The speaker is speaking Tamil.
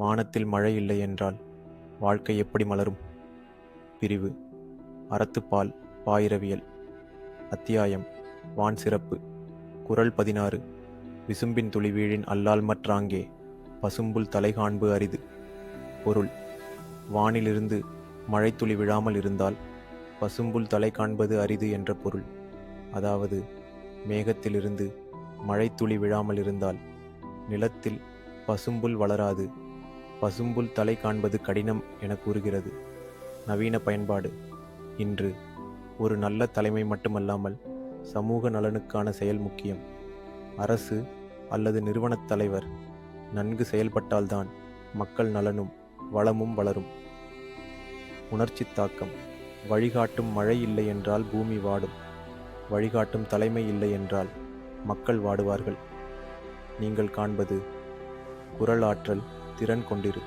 வானத்தில் மழை இல்லை என்றால் வாழ்க்கை எப்படி மலரும்? பிரிவு. அறத்துப்பால் பாயிரவியல். அத்தியாயம். வான் சிறப்பு. குரல் பதினாறு. விசும்பின் துளி வீழின் அல்லால்மற்றாங்கே பசும்புல் தலை காண்பு அரிது. பொருள். வானிலிருந்து மழைத்துளி விழாமல் இருந்தால் பசும்புல் தலை காண்பது அரிது என்ற பொருள். அதாவது மேகத்திலிருந்து மழைத்துளி விழாமல் இருந்தால் நிலத்தில் பசும்புல் வளராது. பசும்புல் தலை காண்பது கடினம் என கூறுகிறது. நவீன பயன்பாடு. இன்று ஒரு நல்ல தலைமை மட்டுமல்லாமல் சமூக நலனுக்கான செயல் முக்கியம். அரசு அல்லது நிறுவனத் தலைவர் நன்கு செயல்பட்டால்தான் மக்கள் நலனும் வளமும் வளரும். உணர்ச்சி தாக்கம். வழிகாட்டும் மழை இல்லை என்றால் பூமி வாடும். வழிகாட்டும் தலைமை இல்லை என்றால் மக்கள் வாடுவார்கள். நீங்கள் காண்பது குரல் ஆற்றல் திறன் கொண்டிரு.